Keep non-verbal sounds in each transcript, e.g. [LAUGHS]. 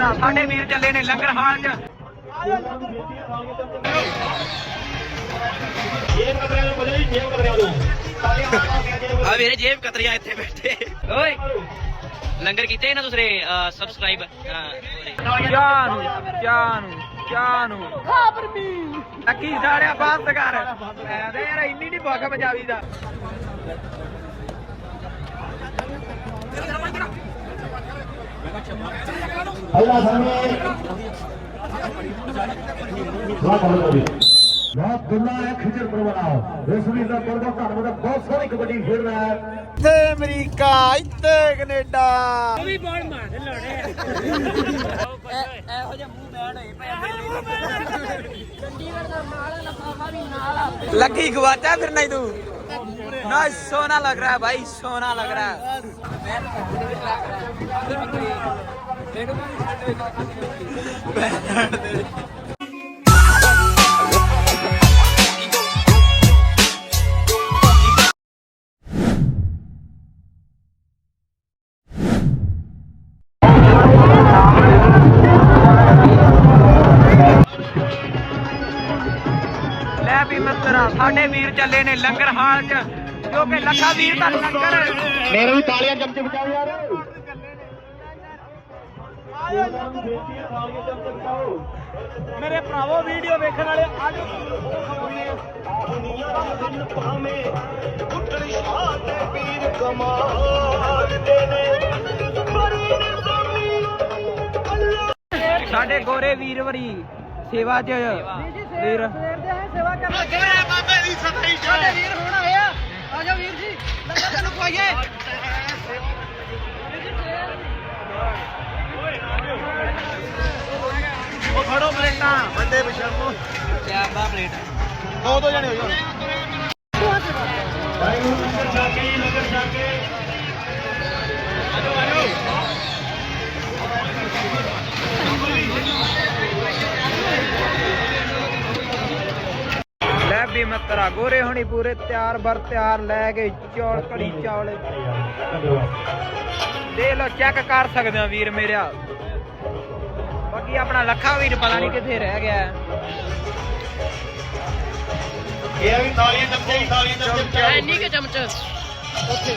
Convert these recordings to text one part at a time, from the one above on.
ਸਾਡੇ ਵੀਰ ਚੱਲੇ ਨੇ ਲੰਗਰ ਹਾਲ 'ਚ। ਆ ਵੀਰੇ ਜੇਬ ਕਤਰੀਆਂ ਇੱਥੇ ਬੈਠੇ। ਓਏ ਲੰਗਰ ਕੀਤੇ ਇਹਨਾਂ ਦੂਸਰੇ ਸਬਸਕ੍ਰਾਈਬ ਖਾਬਰ ਅੱਕੀ ਸਾਰਿਆ ਬਾਤ ਕਰ। ਮੈਂ ਤੇ ਯਾਰ ਇੰਨੀ ਨਹੀਂ ਭੁੱਖ ਪੰਜਾਬੀ ਦਾ। ਅੱਲਾ ਸਾਹਮਣੇ। ਵਾਹ ਬੋਲੋ ਬਹੁਤ ਅਮਰੀਕਾ ਇੱਥੇ ਕੈਨੇਡਾ। ਉਹ ਬਾਲ ਮਾਰ ਲੋੜੇ। ਇਹੋ ਜਿਹਾ ਮੂੰਹ ਬੈਣ ਹੋਏ ਪਏ ਚੰਡੀਗੜ੍ਹ ਦਾ ਮਾਲਾ ਲਫਾਫਾ ਵੀ ਨਾਲ ਲੱਗੀ ਗਵਾਚਾ ਫਿਰ ਨਹੀਂ ਤੂੰ? ਨਾ ਸੋਨਾ ਲੱਗ ਰਿਹਾ ਭਾਈ ਸੋਨਾ ਲੱਗ ਰਿਹਾ। ਲੱਗ ਰਿਹਾ ਸਾਡੇ ਵੀਰ ਚੱਲੇ ਨੇ ਲੰਗਰ ਹਾਲ 'ਚ ਜੋ ਕਿ ਲੱਖਾ ਵੀਰ ਦਾ ਲੰਗਰ ਮੇਰੇ ਵੀ ਤਾਲੀਆਂ ਜਮ ਕੇ ਬਚਾਓ ਯਾਰ। ਮੇਰੇ ਭਰਾਵੋ ਵੀਡੀਓ ਵੇਖਣ ਵਾਲੇ ਅੱਜ ਸਾਡੇ ਗੋਰੇ ਵੀਰ ਵਰੀ ਸੇਵਾ 'ਚ ਵੀਰ। ਸੇਵਾ ਕਰਨ ਲੱਗੇ ਦੀ ਸਤਾਈ ਸਾਡੇ ਵੀਰ ਹੁਣ ਆਏ ਆ। ਵੀਰ ਜੀ। ਲੰਗਰ ਤੈਨੂੰ ਖਵਾਈਏ। ਉਹ ਫੜੋ ਪਲੇਟਾਂ। ਵੱਡੇ ਬਿਸ਼ਰਮੋ ਚਾਰ ਦਾ ਪਲੇਟ ਦੋ ਦੋ ਜਣੇ ਹੋ ਜਾਓ। ਮਿੱਤਰਾ ਗੋਰੇ ਹੋਣੀ ਪੂਰੇ ਤਿਆਰ ਬਰ ਤਿਆਰ ਲੈ ਕੇ ਚੌਲ ਕੜੀ ਚਾਵਲ ਦੇ ਲੋ ਚੈੱਕ ਕਰ ਸਕਦੇ ਹੋ ਵੀਰ ਮੇਰਿਆ ਬਾਕੀ ਆਪਣਾ ਲੱਖਾ ਵੀਰ ਪਤਾ ਨਹੀਂ ਕਿੱਥੇ ਰਹਿ ਗਿਆ। ਇਹ ਵੀ ਐਨੀ ਕੇ ਚਮਚ। ਉੱਥੇ।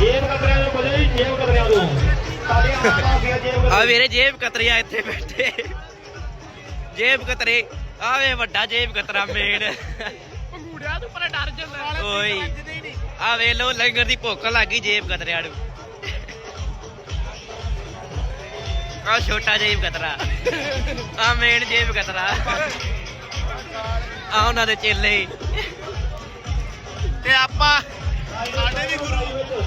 ਜੇਬ ਕਤਰਿਆਂ ਨੂੰ ਜੇਬ ਕਤਰਿਆਂ ਨੂੰ ਆ ਵੀਰੇ ਜੇਬ ਕਤਰੀਆ ਇੱਥੇ ਬੈਠੇ। ਜੇਬ ਕਤਰੇ। ਆਵੇ ਵੱਡਾ ਜੇਬ ਕਤਰਾ ਮੇਨ। ਪੰਗੂੜਿਆ ਤੂੰ ਪਰ ਡਰ ਜਾਂਦਾ ਓਏ। ਆ ਵੇ ਲੋ ਲੰਗਰ ਦੀ ਭੁੱਖ ਲੱਗੀ ਜੇਬ ਕਤਰਿਆਂ ਨੂੰ। ਆ ਛੋਟਾ ਜੇਬ ਕਤਰਾ। ਆ ਮੇਨ ਜੇਬ ਕਤਰਾ। ਆ ਉਹਨਾਂ ਦੇ ਚੇਲੇ। ਤੇ ਆਪਾਂ ਸਾਡੇ ਵੀ ਗੁਰੂ।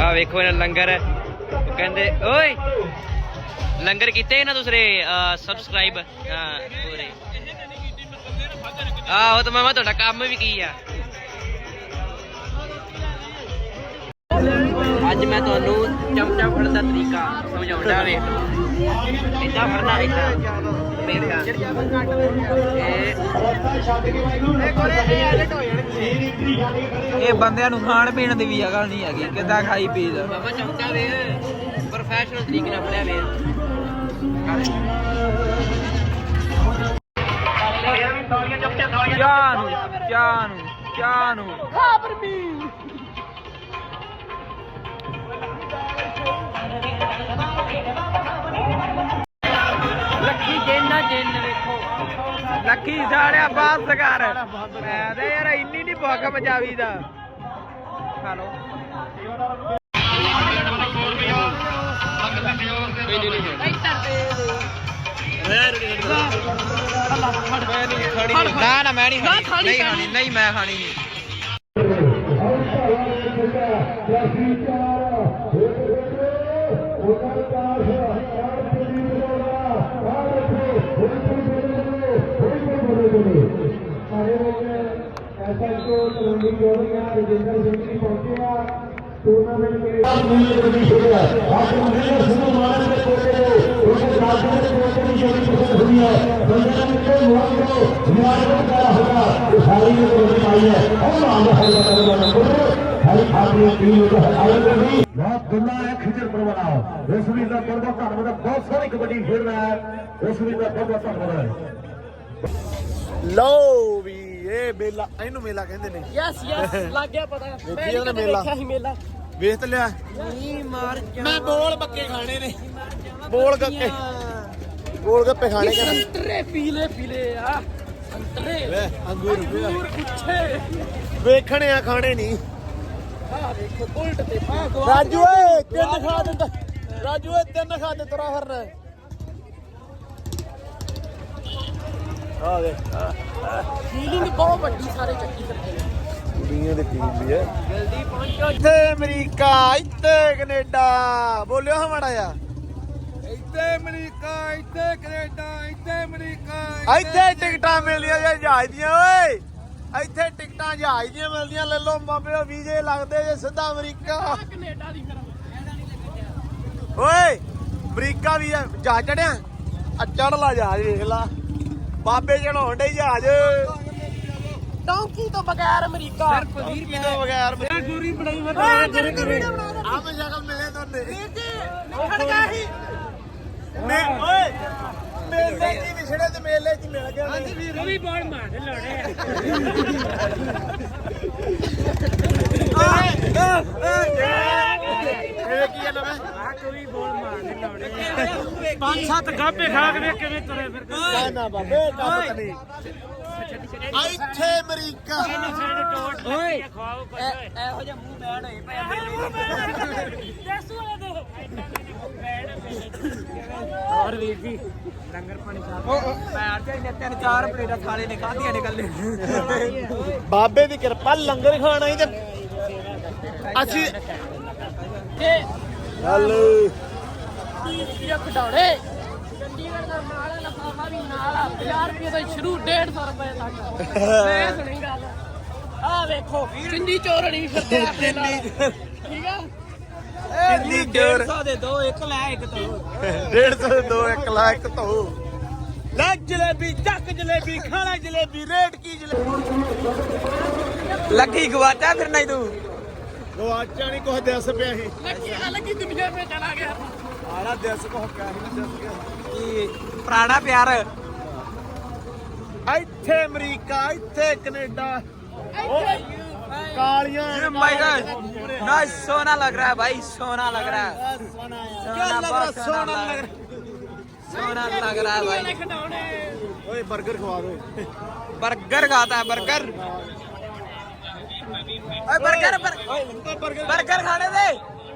ਆ ਵੇਖੋ ਇਹਨਾਂ ਲੰਗਰ। ਕਹਿੰਦੇ ਓਏ ਲੰਗਰ ਕੀਤੇ ਨਾ ਦੂਸਰੇ ਸਬਸਕ੍ਰਾਈਬ ਹਾਂ ਪੂਰੇ। ਆਹੋ ਤੇ ਮਾਮਾ ਤੁਹਾਡਾ ਕੰਮ ਵੀ ਕੀ ਆ? ਅੱਜ ਮੈਂ ਤੁਹਾਨੂੰ ਚਮਚਾ ਫੜਨ ਦਾ ਤਰੀਕਾ ਸਮਝਾਉਣਾ ਵੇ ਇਦਾਂ ਫੜਨਾ ਇਦਾਂ ਮੇਰਾ ਇਹ ਬੰਦਿਆਂ ਨੂੰ ਖਾਣ ਪੀਣ ਦੀ ਵੀ ਅਕਲ ਨਹੀਂ ਹੈਗੀ ਕਿੱਦਾਂ ਖਾਈ ਪੀ ਜਾ ਬਾਬਾ ਚਮਚਾ ਵੇ ਪ੍ਰੋਫੈਸ਼ਨਲ ਤਰੀਕੇ ਨਾਲ ਫੜਿਆ ਵੇ ਜਾਨੂ ਜਾਨੂ ਜਾਨੂ। ਖਾਬਰ ਮੀ ਲੱਖੀ ਜਿੰਨਾ ਜਿੰਨ ਵੇਖੋ। ਲੱਕੀ ਸਾੜਿਆ ਬਾਤ ਕਰ। ਮੈਂ ਤੇ ਯਾਰ ਇੰਨੀ ਨਹੀਂ ਭੁੱਖ ਪੰਜਾਬੀ ਦਾ। ਖਾ ਲਓ ਨਾ ਨਾ, ਮੈਂ ਨਹੀਂ ਖਾਣੀ। ਨਹੀਂ ਖਾਣੀ ਨਹੀਂ ਮੈਂ ਖਾਣੀ ਨਹੀਂ ਐਸਐਚਓ ਤਲਵੰਡੀ ਜੋੜੀਆਂ ਰਜਿੰਦਰ ਸਿੰਘ ਜੀ ਪਹੁੰਚੇ ਆ ਟੂਰਨਾਮੈਂਟ ਦੇ ਨੀਲੇ ਸਾਰੀ ਨੇ ਕਬੱਡੀ ਬਹੁਤ ਦੁੱਲਾ ਹੈ ਖਿਜਰ ਪਰਵਾਨਾ ਇਸ ਵੀਰ ਦਾ ਪਰਵਾ ਧਰਮ ਧੰਨਵਾਦ ਬਹੁਤ ਸੋਹਣੀ ਕਬੱਡੀ ਖੇਡ ਹੈ ਇਸ ਵੀਰ ਦਾ ਬਹੁਤ ਬਹੁਤ ਧੰਨਵਾਦ ਲਓ ਵੀ ਇਹ ਮੇਲਾ ਇਹਨੂੰ ਮੇਲਾ ਕਹਿੰਦੇ ਨੇ। ਯੈਸ ਯੈਸ [LAUGHS] ਲੱਗ ਗਿਆ ਪਤਾ। ਵੇਖੀ ਉਹਨੇ ਮੇਲਾ। ਵੇਖਿਆ ਸੀ ਮੇਲਾ। ਵੇਖ ਤੇ ਲਿਆ। ਨੀ ਮਾਰ ਮੈਂ ਬੋਲ ਬੱਕੇ ਖਾਣੇ ਨੇ। ਬੋਲ ਗੱਕੇ ਗੋਲ ਗੱਪੇ ਖਾਣੇ ਕਰ ਸੰਤਰੇ ਪੀਲੇ ਪੀਲੇ ਆ। ਸੰਤਰੇ ਲੈ ਅੰਗੂਰ ਅੰਗੂਰ ਗੁੱਛੇ ਵੇਖਣੇ ਆ ਖਾਣੇ ਨਹੀਂ। ਆ ਵੇਖੋ ਉਲਟ ਤੇ ਪਾ ਰਾਜੂ ਓਏ ਤਿੰਨ ਖਾ ਦਿੰਦਾ। ਰਾਜੂ ਓਏ ਤਿੰਨ ਖਾ ਦੇ ਤੁਰਾ ਫਿਰਨਾ ਆ ਦੇ ਫੀਲਿੰਗ ਬਹੁਤ ਵੱਡੀ ਸਾਰੇ ਚੱਕੀ ਨੇ। ਕੁੜੀਆਂ ਦੇ ਟੀਮ ਵੀ ਹੈ। ਜਲਦੀ ਪਹੁੰਚੋ। ਇੱਥੇ ਅਮਰੀਕਾ ਇੱਥੇ ਕੈਨੇਡਾ। ਬੋਲਿਓ ਹਮਾੜਾ ਆ ਇੱਥੇ ਅਮਰੀਕਾ ਇੱਥੇ ਕੈਨੇਡਾ ਇੱਥੇ ਅਮਰੀਕਾ ਇੱਥੇ ਟਿਕਟਾਂ ਮਿਲਦੀਆਂ ਜੇ ਜਹਾਜ਼ ਦੀਆਂ ਓਏ! ਇੱਥੇ ਟਿਕਟਾਂ ਜਹਾਜ਼ ਦੀਆਂ ਮਿਲਦੀਆਂ ਲੈ ਲਓ ਮਾਪਿਓ ਵੀਜ਼ੇ ਲੱਗਦੇ ਜੇ ਸਿੱਧਾ ਅਮਰੀਕਾ। ਕੈਨੇਡਾ ਦੀ ਫਿਰ ਓਏ ਅਮਰੀਕਾ ਵੀ ਆ, ਜਹਾਜ਼ ਚੜਿਆ? ਆ ਚੜ ਲਾ ਜਹਾਜ਼ ਵੇਖ ਲਾ। ਬਾਬੇ ਚੜਾਉਣ ਡੇ ਜਹਾਜ਼। ਡੌਂਕੀ ਤੋਂ ਬਗੈਰ ਅਮਰੀਕਾ। ਕੀ ਤੋਂ ਬਗੈਰ ਮੈਂ ਗੋਰੀ ਬਣਾਈ ਮੈਂ ਆ ਮੈਂ ਸ਼ਕਲ ਮਿਲੇ ਦੋਨੇ ਨਿਕਲ ਗਿਆ ਸੀ। ਮੈਂ ਓਏ ਮੇਲੇ ਹੀ ਵਿਛੜੇ ਤੇ ਮੇਲੇ ਚ ਹੀ ਮਿਲ ਗਿਆ ਨੇ। ਉਹ ਵੀ ਬਾਲ ਮਾਰ ਲੋੜੇ [LAUGHS] ਇਹ ਕੀ ਆ ਨਵੇਂ ਆ ਕੋਈ ਬੋਲ ਮਾਰਨੇ ਲੋੜੇ ਪੰਜ ਸੱਤ ਗਾਪੇ ਖਾ ਕੇ ਵੇਖ ਕਿਵੇਂ ਤੁਰੇ ਫਿਰ। ਨਾ ਨਾ ਬਾਬੇ ਕੰਮ ਨਹੀਂ। ਇੱਥੇ ਅਮਰੀਕਾ। ਓਏ। ਇਹੋ ਜਿਹਾ ਮੂੰਹ ਬੈਣ ਹੋਏ ਪਏ ਦੱਸੂ ਵਾਲੇ ਦੋ ਹੋਰ ਵੀਰ ਜੀ ਲੰਗਰ ਪਾਣੀ ਸਾਹਿਬ ਪੈਰ ਤੇ ਇੰਨੇ ਤਿੰਨ ਚਾਰ ਪਲੇਟਾਂ ਥਾਲੇ ਨੇ ਕਾਹਦੀਆਂ ਨਿਕਲਨੇ ਬਾਬੇ ਦੀ ਕਿਰਪਾ ਲੰਗਰ ਖਾਣਾ ਹੀ ਤੇ ਅਸੀਂ ਹਲ। ਇਹ ਖਡਾਉਣੇ ਚੰਡੀਗੜ੍ਹ ਦਾ ਮਾਲ ਲਫਾਫਾ ਵੀ ਨਾਲ ਆ 50 ਰੁਪਏ ਤੋਂ ਸ਼ੁਰੂ 150 ਰੁਪਏ ਤੱਕ। ਮੈਂ ਸੁਣੀ ਗੱਲ। ਆ ਵੇਖੋ ਚਿੰਦੀ ਚੋਰਣੀ ਫਿਰਦੇ ਆ ਆਪਣੇ ਨਾਲ। ਠੀਕ ਆ? ਚਿੰਦੀ ਚੋਰ। 150 ਦੇ ਦੋ ਇੱਕ ਲੈ ਇੱਕ ਦੋ। 150 ਦੋ 1 ਲੱਖ ਤੋਂ ਲੈ ਜਲੇਬੀ ਚੱਕ ਜਲੇਬੀ ਖਾਣਾ ਜਲੇਬੀ ਰੇਟ ਕੀ ਜਲੇਬੀ? ਲੱਗੀ ਗਵਾਚਾ ਫਿਰ ਨਹੀਂ ਤੂੰ? ਗਵਾਚਾ ਨਹੀਂ ਕੁਝ ਦੱਸ ਪਿਆ ਸੀ। ਲੱਗੀ ਦੁਨੀਆ ਤੇ ਚਲਾ ਗਿਆ। ਕੀ ਪੁਰਾਣਾ ਪਿਆਰ? ਇੱਥੇ ਅਮਰੀਕਾ ਇੱਥੇ ਕੈਨੇਡਾ। ਉਹ ਕਾਲੀਆਂ ਮਾਈ ਗॉड ਨਾਈਸ ਸੋਨਾ ਲੱਗ ਰਿਹਾ ਹੈ ਭਾਈ ਸੋਨਾ ਲੱਗ ਰਿਹਾ। ਹੈ ਸੋਨਾ ਬਹੁਤ ਸੋਨਾ ਲੱਗ ਰਿਹਾ। ਸੋਨਾ ਲੱਗ ਰਿਹਾ ਹੈ ਭਾਈ ਓਏ 버ਗਰ ਖਵਾ ਦੋ। बर्गर खाता है बर्गर ओए बर्गर बर, बर्गर खाने दे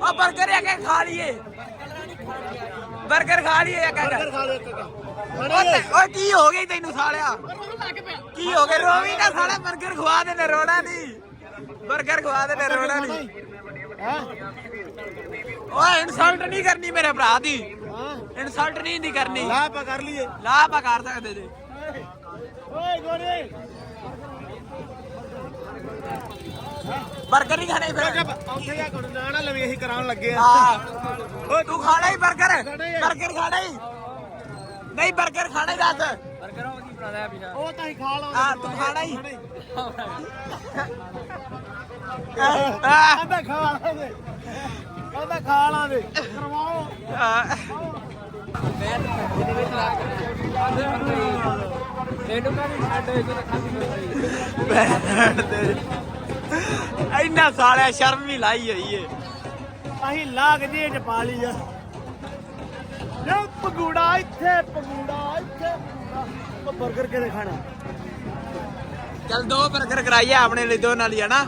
और बर्गर आके खा ਬਰਗਰ ਖਾ ਲਈਏ ਇੱਕ ਇੱਕ। ਖਾ ਲੈ ਕਾਕਾ ਓਏ ਕੀ ਹੋ ਗਈ ਤੈਨੂੰ ਸਾਲਿਆ? ਕੀ ਹੋ ਗਿਆ ਰੋਵੀ ਨਾ ਸਾਲਾ 버ਗਰ ਖਵਾ ਦੇ। ਨਾ ਰੋਣਾ ਨਹੀਂ 버ਗਰ ਖਵਾ ਦੇ। ਨਾ ਰੋਣਾ ਨਹੀਂ ਓਏ ਇਨਸਲਟ ਨਹੀਂ ਕਰਨੀ ਮੇਰੇ ਭਰਾ ਦੀ। ਇਨਸਲਟ ਨਹੀਂ ਦੀ ਕਰਨੀ ਲਾ ਕਰ ਲਈਏ। ਲਾ ਆਪਾਂ ਕਰ ਸਕਦੇ ਜੇ। ਓਏ ਗੋਰੇ। 버ਗਰ ਹੀ ਖਾਣੇ ਫਿਰ। ਉੱਥੇ ਜਾ ਗੁਣਗਾਣਾ ਲਵੇਂ ਅਸੀਂ ਕਰਾਉਣ ਲੱਗੇ ਆ। ਹਾਂ। ਓਏ ਤੂੰ ਖਾਣਾ ਹੀ 버ਗਰ 버ਗਰ ਖਾਣਾ ਹੀ। ਨਹੀਂ 버ਗਰ ਖਾਣਾ ਹੀ ਦੱਸ 버ਗਰ ਉਹ ਨਹੀਂ ਬਣਾਦਾ ਬਿਨਾ ਉਹ ਤਾਂ ਹੀ ਖਾ ਲਓ। ਹਾਂ ਤੂੰ ਖਾਣਾ ਹੀ। ਆਂਦਾ ਖਾ ਲਾਂਗੇ ਆਂਦਾ ਖਾ ਲਾਂਗੇ ਕਰਵਾਓ। ਮੈਂ ਤਾਂ ਜਿਹਦੇ ਵਿੱਚ ਲੱਗ ਮੈਨੂੰ ਕਹਿੰਦੇ ਛੱਡ ਇਹ ਤਾਂ ਖਾਂਦੀ ਮੈਂ ਇੰਨਾ ਸਾਲਿਆ ਸ਼ਰਮ ਵੀ ਲਾਈ ਹੋਈ ਏ। ਅਸੀਂ ਲਾਗ ਜੇ ਚ ਪਾ ਲਈ ਆ। ਜੋ ਪਗੂੜਾ ਇੱਥੇ ਪਗੂੜਾ ਇੱਥੇ ਉਹ 버ਗਰ ਕਿਹਦੇ ਖਾਣਾ? ਚੱਲ ਦੋ 버ਗਰ ਕਰਾਈਏ ਆਪਣੇ ਲਈ ਦੋ ਨਾਲ ਹੀ ਹਨਾ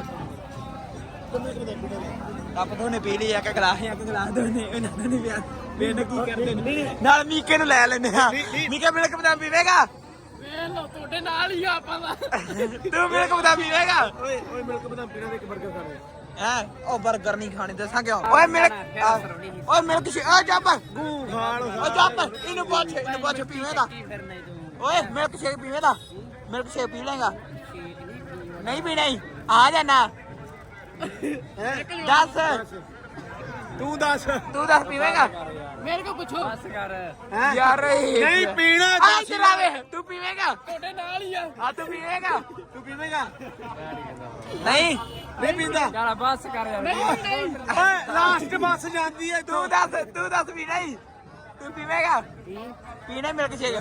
ਕੱਪ ਦੋਨੇ ਪੀ ਲਈ ਇੱਕ ਗਲਾਸ ਇੱਕ ਗਲਾਸ ਦੋਨੇ ਉਹਨਾਂ ਨੇ ਵੀ ਵੇਨ ਕੀ ਕਰਦੇ ਨੇ। ਨਾਲ ਮੀਕੇ ਨੂੰ ਲੈ ਲੈਨੇ ਆ ਮੀਕੇ ਮਿਲਕ ਬਦਾਮ ਪੀਵੇਗਾ? ਵੇਖ ਲੋ ਤੁਹਾਡੇ ਨਾਲ ਹੀ ਆ ਆਪਾਂ ਦਾ। ਤੂੰ ਮਿਲਕ ਬਦਾਮ ਪੀਵੇਗਾ ਓਏ ਓਏ ਮਿਲਕ ਬਦਾਮ ਪੀਣਾ ਤੇ ਇੱਕ 버ਗਰ ਖਾਣੇ ਹੈ? ਉਹ 버ਗਰ ਨਹੀਂ ਖਾਣੀ ਦੱਸਾਂ ਕਿਉਂ? ਓਏ ਮਿਲਕ ਓਏ ਮਿਲਕ ਸ਼ੇ ਆ ਜੱਬ ਗੂ ਖਾਲ ਓ ਜੱਬ ਇਹਨੂੰ ਪੁੱਛ ਇਹਨੂੰ ਪੁੱਛ ਪੀਵੇਂਗਾ ਓਏ ਮਿਲਕ ਸ਼ੇਕ ਪੀਵੇਂਗਾ ਮਿਲਕ ਸ਼ੇਕ ਪੀ ਲੇਗਾ ਨਹੀਂ ਪੀਣਾ ਹੀ ਆ ਜਾਣਾ ਦੱਸ। ਤੂੰ ਦੱਸ। ਤੂੰ ਦੱਸ ਪੀਵੇਂਗਾ? ਮੇਰੇ ਕੋ ਪੁੱਛੋ। ਹੈਂ? ਯਾਰ ਇਹ ਨਹੀਂ ਪੀਣਾ ਤੂੰ ਪੀਵੇਂਗਾ? ਤੁਹਾਡੇ ਨਾਲ ਹੀ ਆ। ਆ ਤੂੰ ਪੀਵੇਂਗਾ? ਤੂੰ ਪੀਵੇਂਗਾ? ਨਹੀਂ। ਨਹੀਂ ਪੀਂਦਾ। ਨਹੀਂ ਨਹੀਂ। ਓਏ ਲਾਸਟ ਬੱਸ ਜਾਂਦੀ ਹੈ ਤੂੰ। ਦੱਸ ਤੂੰ ਦੱਸ ਪੀਣਾ ਹੀ ਤੂੰ ਪੀਵੇਂਗਾ? ਪੀਣਾ ਮਿਲਕ ਸ਼ੇਕ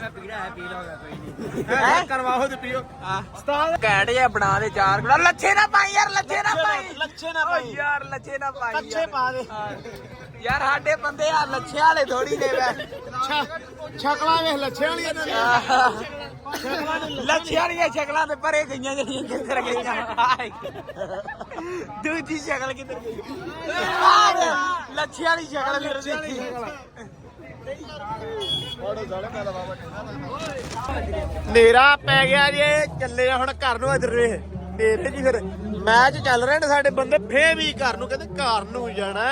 ਹੈਂ? ਕਰਵਾਓ ਤੇ ਪੀਓ। ਹਾਂ। ਉਸਤਾਦ। ਕੈਂਡ ਜਿਹਾ ਬਣਾ ਦੇ ਚਾਰ ਗੁਣਾ। ਲੱਛੇ ਨਾ ਪਾਈ ਯਾਰ ਲੱਛੇ ਨਾ ਪਾਈ। ਲੱਛੇ ਨਾ ਪਾਈ। ਯਾਰ ਲੱਛੇ ਨਾ ਪਾਈ ਕੱਚੇ ਯਾਰ। ਪਾ ਦੇ। ਹਾਂ। ਯਾਰ ਸਾਡੇ ਬੰਦੇ ਆ ਲੱਛੇ ਵਾਲੇ ਥੋੜੀ ਨੇ ਵੇ। ਛਕਲਾ ਵੇਖ ਲੱਛੇ ਵਾਲੀਆਂ ਨੇ। ਲੱਛੇ ਵਾਲੀਆਂ ਸ਼ਕਲਾਂ ਤੇ ਪਰੇ ਗਈਆਂ ਜਿਹੜੀਆਂ ਕਿੱਧਰ ਗਈਆਂ। ਦੂਜੀ ਸ਼ਕਲ ਕਿੱਧਰ ਗਈ? ਲੱਛੇ ਵਾਲੀ ਸ਼ਕਲ ਫਿਰ ਦੇਖੀ। ਨੇਰਾ ਪੈ ਗਿਆ ਜੇ ਚੱਲੇ ਆ ਹੁਣ ਘਰ ਨੂੰ ਇਧਰ ਵੇ ਨੇਰੇ ਜੀ ਫਿਰ ਮੈਚ ਚੱਲ ਰਹੇ ਨੇ ਸਾਡੇ ਬੰਦੇ ਫੇਰ ਵੀ ਘਰ ਨੂੰ ਕਹਿੰਦੇ ਘਰ ਨੂੰ ਜਾਣਾ।